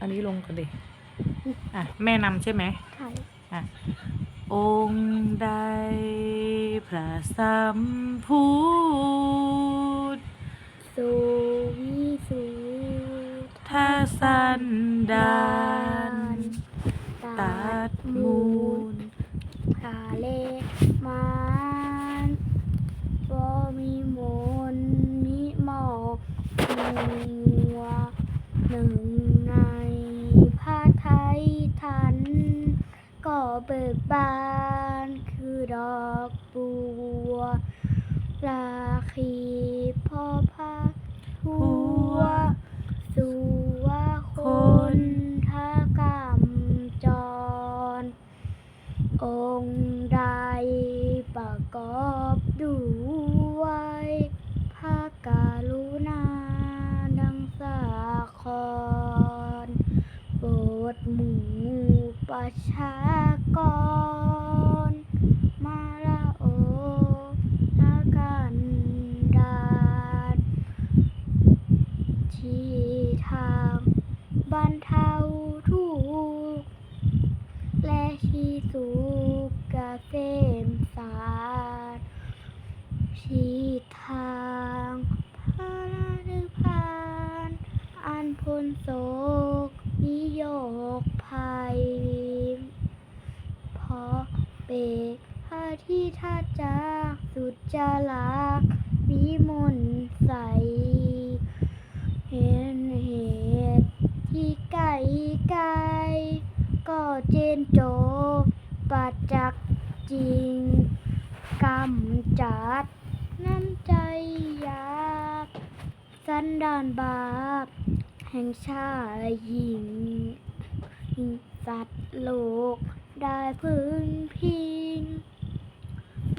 อันนี้ลงกันดิอะแม่นำใช่ไหมใช่อะองค์ใดพระสัมพุทธสุวิสุทาสันดานตัดมูลทาเลมานบ่มีมนต์มิหมอกมัวหนึ่งในพระไทยทัน ก็เบิกบานคือดอกบัว ราคีพ่อพักทัวสัวคนทากรรมจร องค์ใดประกอบด้วยพระกรุณาดังสาครโปรด หมู่ประชากร มาละโอนากันดารที่ทางบรรเทาทุกและที่สุขเกษมสารชีทางพระนิพพานอันพ้นโศกนิโยกภัย เพราะ เปกพระที่ท่าจาสุดจารักวิมลใส เห็นเหตุที่ไกลไกลก็เจนโจปัจจักจริงกำจัด น้ำใจยาบสันดานบาป แห่งชาติหญิงสัตว์โลก ได้พึ่งพิง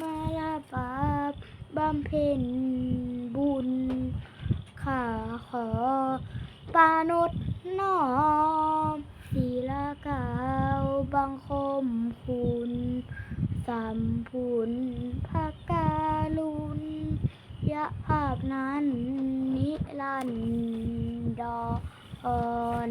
มาลาบาปบำเพ็ญบุญข้าขอปานุษน้อมศีลากาวบังคมคุณสัมพุนภาการุณยะภาพนั้นนิรันดร